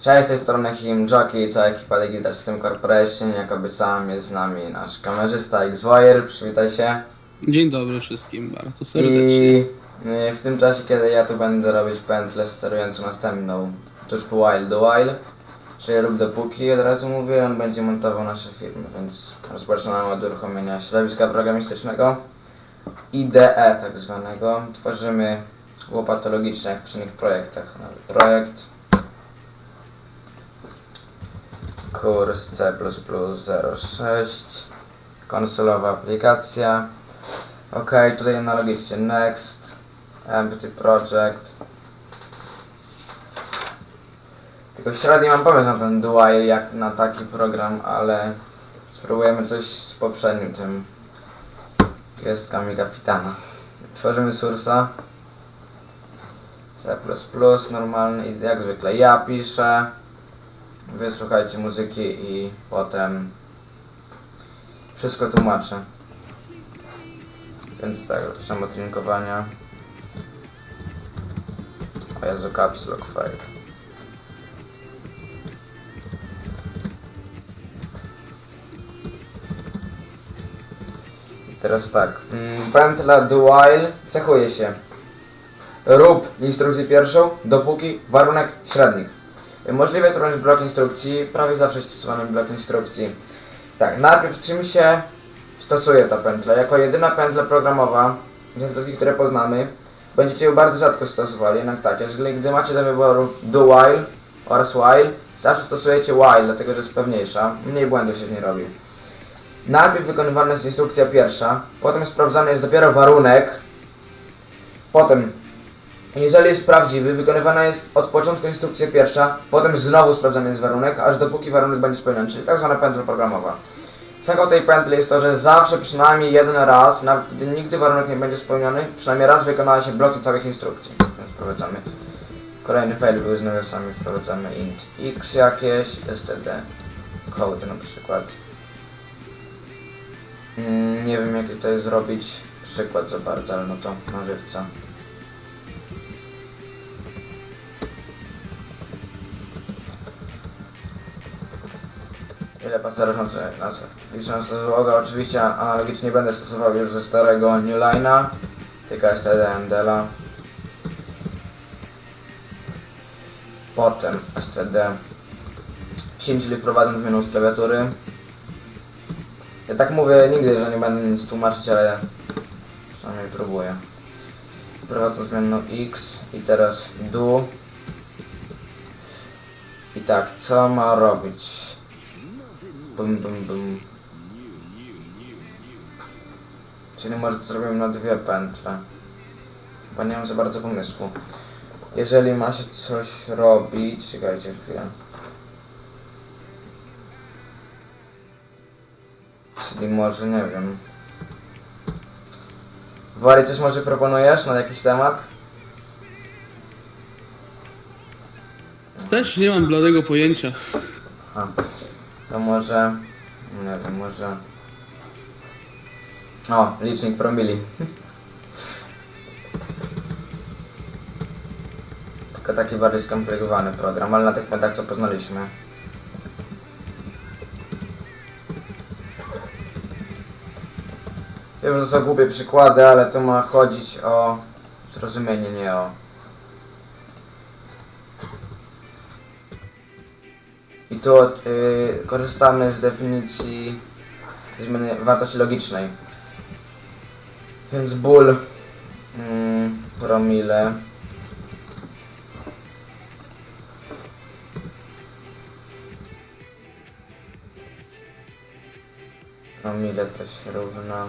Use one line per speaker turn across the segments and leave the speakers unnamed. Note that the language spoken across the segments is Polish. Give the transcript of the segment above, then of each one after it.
Cześć, z tej strony Him Jockey i cała ekipa Digital System Corporation. Jak obiecałem jest z nami nasz kamerzysta X-Wire, przywitaj się.
Dzień dobry wszystkim, bardzo serdecznie.
I y, w tym czasie, kiedy ja tu będę robić pętlę sterującą następną tuż po While do While, czyli rób dopóki, od razu mówię, on będzie montował nasze filmy, więc rozpoczynamy od uruchomienia środowiska programistycznego. IDE tak zwanego. Tworzymy łopatologicznie jak przy innych projektach. Nowy projekt. Kurs C++ 06. Konsolowa aplikacja. Ok, tutaj analogicznie Next, Empty Project. Tylko średnio mam pomysł na ten Dual jak na taki program, ale spróbujemy coś z poprzednim tym gwiazdkami kapitana. Tworzymy sursa. C++, normalny i jak zwykle ja piszę. Wysłuchajcie muzyki i potem wszystko tłumaczę. Więc tak, zaczynamy od linkowania. O Jezu, caps. I teraz tak, mm, pętla do while cechuje się rób instrukcję pierwszą, dopóki warunek średnik. Możliwe jest również blok instrukcji, prawie zawsze stosowany blok instrukcji. Tak, najpierw czym się stosuje ta pętla. Jako jedyna pętla programowa z wszystkich, które poznamy, będziecie ją bardzo rzadko stosowali. Jednak tak, jeżeli gdy macie do wyboru do while oraz while, zawsze stosujecie while, dlatego że jest pewniejsza. Mniej błędów się w niej robi. Najpierw wykonywana jest instrukcja pierwsza, potem sprawdzany jest dopiero warunek, potem jeżeli jest prawdziwy, wykonywana jest od początku instrukcja pierwsza, potem znowu sprawdzany jest warunek, aż dopóki warunek będzie spełniony, czyli tak zwana pętla programowa. Cechą tej pętli jest to, że zawsze przynajmniej jeden raz, nawet gdy nigdy warunek nie będzie spełniony, przynajmniej raz wykonała się bloki całych instrukcji. Więc wprowadzamy. Kolejny fail był z nawiasami, wprowadzamy int x jakieś, std code na przykład. Mm, nie wiem jaki tutaj zrobić przykład za bardzo, ale no to na żywca. Ile pasażerów na trzech nas Licząc złoga, oczywiście analogicznie będę stosował już ze starego Newline'a, tylko STD MDL'a. Potem STD Sim, czyli wprowadzam zmianę z klawiatury. Ja tak mówię nigdy, że nie będę nic tłumaczyć, ale przynajmniej próbuję. Wprowadzam zmianę X i teraz do. I tak, co ma robić? Bum, bum, bum. Czyli może to zrobimy na dwie pętle. Bo nie mam za bardzo pomysłu. Jeżeli ma się coś robić... Czekajcie chwilę. Czyli może, nie wiem... Wari, coś może proponujesz na jakiś temat?
Też nie mam bladego pojęcia.
A, to może... Nie wiem, może... O, licznik promili. Tylko taki bardziej skomplikowany program, ale na tych pętach co poznaliśmy. Wiem, że to są głupie przykłady, ale tu ma chodzić o zrozumienie, nie o... I tu y, korzystamy z definicji zmiany wartości logicznej. Więc ból mm, promile. Promile się równa.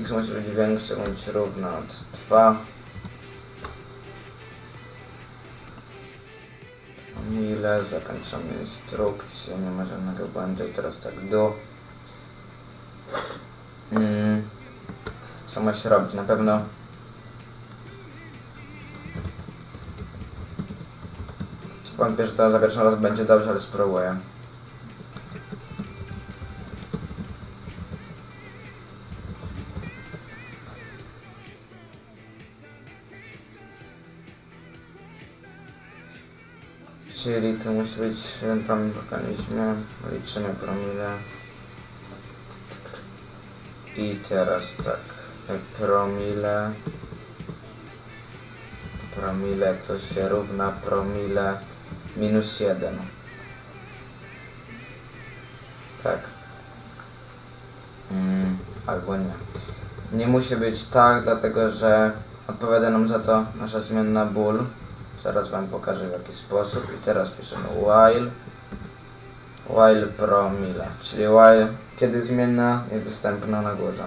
X musi być większe bądź równa od 2 Ile zakończamy instrukcję, nie ma żadnego błędu i teraz tak do. Mm. Co ma się robić? Na pewno Wątpię, że to za pierwszym raz będzie dobrze, ale spróbuję. Czyli to musi być jeden promil w organizmie. Liczymy promile. I teraz tak. Promile. Promile to się równa promile minus jeden. Tak. Mm, albo nie. Nie musi być tak, dlatego że odpowiada nam za to nasza zmienna ból. Zaraz wam pokażę w jaki sposób. I teraz piszemy while while promile, czyli while kiedy zmienna jest dostępna na górze.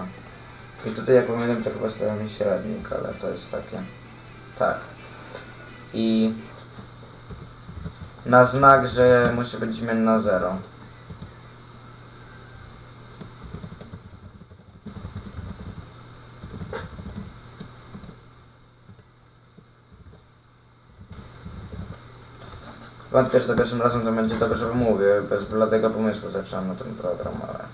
I tutaj jak pamiętam to chyba stawiamy średnik, ale to jest takie tak. I na znak, że musi być zmienna 0. Wątpię, że za pierwszym razem to będzie dobrze, że mówię. Bez bladego pomysłu zacząłem na ten program, ale...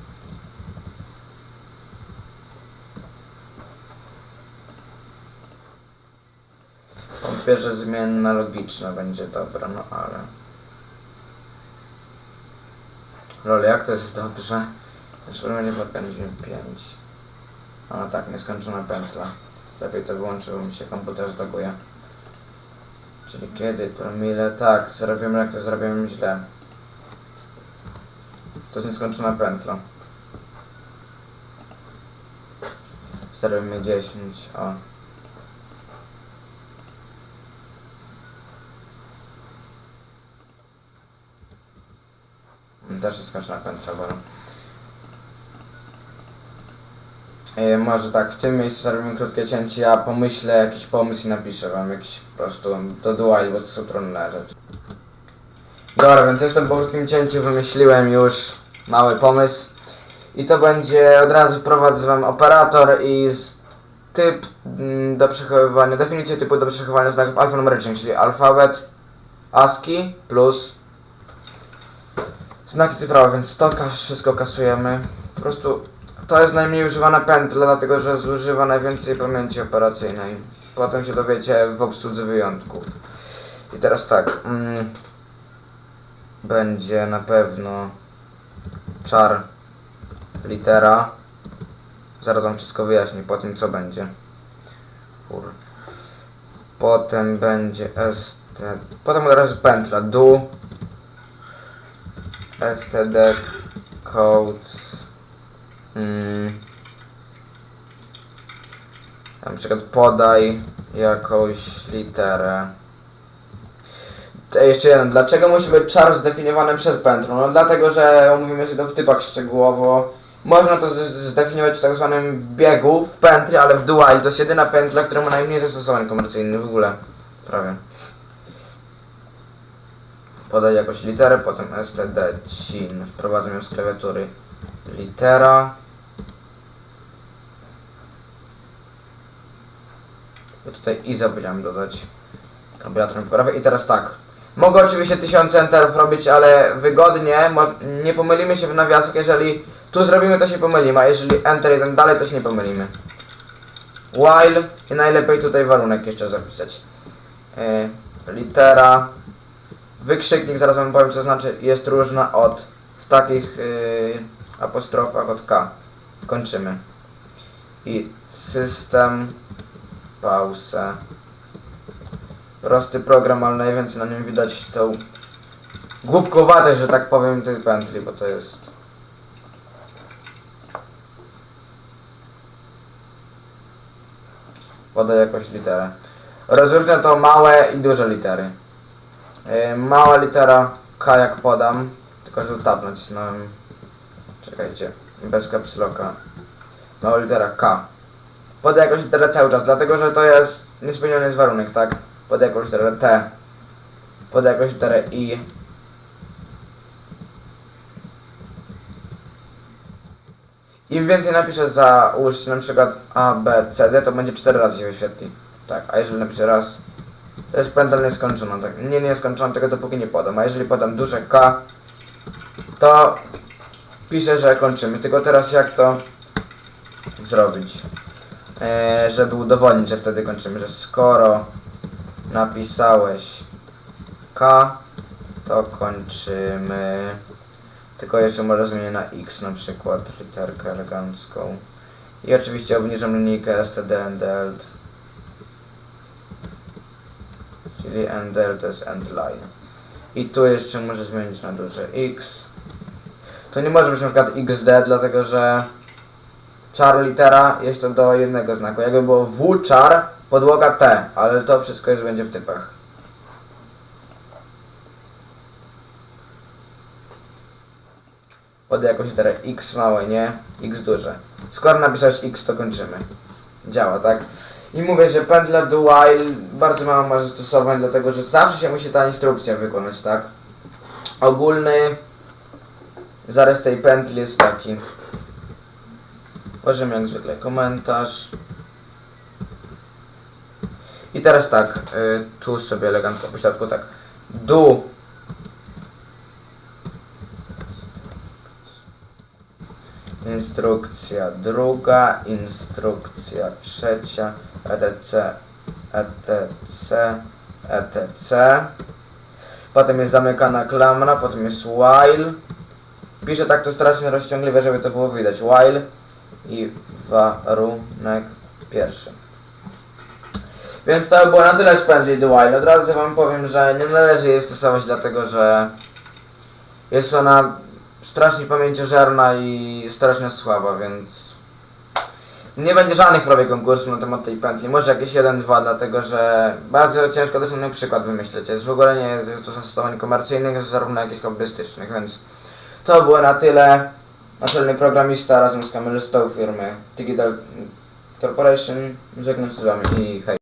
Wątpię, że zmienna logiczna będzie dobra, no ale... Lol, jak to jest dobrze? Eksperymencie w organizmie 5. A tak, nieskończona pętla. Lepiej to wyłączyło mi się komputer zloguje. Czyli kiedy promile? Tak, zrobimy jak to zrobimy źle. To jest nieskończona pętla. Zrobimy 10, o. Też jest skończona pętla, bo... E, może tak, w tym miejscu zrobimy krótkie cięcie, ja pomyślę jakiś pomysł i napiszę wam jakiś po prostu do duali, bo to są trudne rzeczy. Dobra, więc jestem po krótkim cięciu, wymyśliłem już mały pomysł. I to będzie, od razu wprowadzę wam operator i typ mm, do przechowywania, definicję typu do przechowywania znaków alfanumerycznych, czyli alfabet ASCII plus znaki cyfrowe, więc to wszystko kasujemy. Po prostu to jest najmniej używana pętla, dlatego że zużywa najwięcej pamięci operacyjnej. Potem się dowiecie w obsłudze wyjątków. I teraz tak. Mm, będzie na pewno czar litera. Zaraz wam wszystko wyjaśnię po tym co będzie. Kur. Potem będzie st. Potem od razu pętla du. std code Mm. Na przykład podaj jakąś literę. To jeszcze jeden. Dlaczego musi być czar zdefiniowany przed pętlą? No dlatego, że omówimy się to w typach szczegółowo. Można to zdefiniować w tak zwanym biegu w pętli, ale w dual to jest jedyna pętla, która ma najmniej zastosowań komercyjnych w ogóle. Prawie. Podaj jakąś literę, potem std cin. Wprowadzę ją z klawiatury. Litera. Bo tutaj i zapomniałem dodać kalkulator poprawy. I teraz tak. Mogę oczywiście tysiące enterów robić, ale wygodnie, nie pomylimy się w nawiasach, jeżeli tu zrobimy to się pomylimy, a jeżeli enter jeden dalej to się nie pomylimy. While i najlepiej tutaj warunek jeszcze zapisać. Yy, litera, wykrzyknik, zaraz wam powiem co znaczy, jest różna od, w takich yy, apostrofach od K. Kończymy. I system, pauzę. Prosty program, ale najwięcej na nim widać tą głupkowatość, że tak powiem, tej pętli, bo to jest... Podaj jakąś literę. Rozróżnia to małe i duże litery. Yy, mała litera K jak podam, tylko że tab nacisnąłem. Czekajcie, bez caps locka. Mała litera K. Podaj jakąś literę cały czas, dlatego że to jest niespełniony jest warunek, tak? Podaj jakąś literę T. Podaj jakąś literę I. Im więcej napiszę za ułóżcie na przykład A, B, C, D, to będzie 4 razy się wyświetli. Tak, a jeżeli napiszę raz, to jest pętla nieskończona, tak? Nie nieskończona, tego dopóki nie podam. A jeżeli podam duże K, to piszę, że kończymy. Tylko teraz jak to zrobić? E, żeby udowodnić, że wtedy kończymy, że skoro napisałeś K, to kończymy. Tylko jeszcze może zmienię na X na przykład literkę elegancką. I oczywiście obniżam linijkę std endelt. Czyli endel to jest endline. I tu jeszcze muszę zmienić na duże X. To nie może być na przykład XD, dlatego że czar litera jest to do jednego znaku. Jakby było W czar, podłoga T, ale to wszystko jest będzie w typach. Pod jakąś literę X małe, nie? X duże. Skoro napisałeś X, to kończymy. Działa, tak? I mówię, że pętla do while bardzo mało ma zastosowań, dlatego że zawsze się musi ta instrukcja wykonać, tak? Ogólny zarys tej pętli jest taki. Tworzymy jak zwykle komentarz. I teraz tak, y, tu sobie elegancko po tak. Do Instrukcja druga, instrukcja trzecia, etc, etc, etc. Potem jest zamykana klamra, potem jest while. Piszę tak to strasznie rozciągliwie, żeby to było widać. While i warunek pierwszy. Więc to by było na tyle z pętli do while. Od razu wam powiem, że nie należy jej stosować dlatego, że jest ona strasznie pamięciożerna i strasznie słaba, więc nie będzie żadnych prawie konkursów na temat tej pętli. Może jakieś jeden, dwa, dlatego że bardzo ciężko też na przykład wymyśleć. Jest w ogóle nie jest to zastosowań komercyjnych, zarówno jak i hobbystycznych, więc to było na tyle. Naczelny programista razem z kamerzystą firmy Digital Corporation. Żegnam się z wami i hej.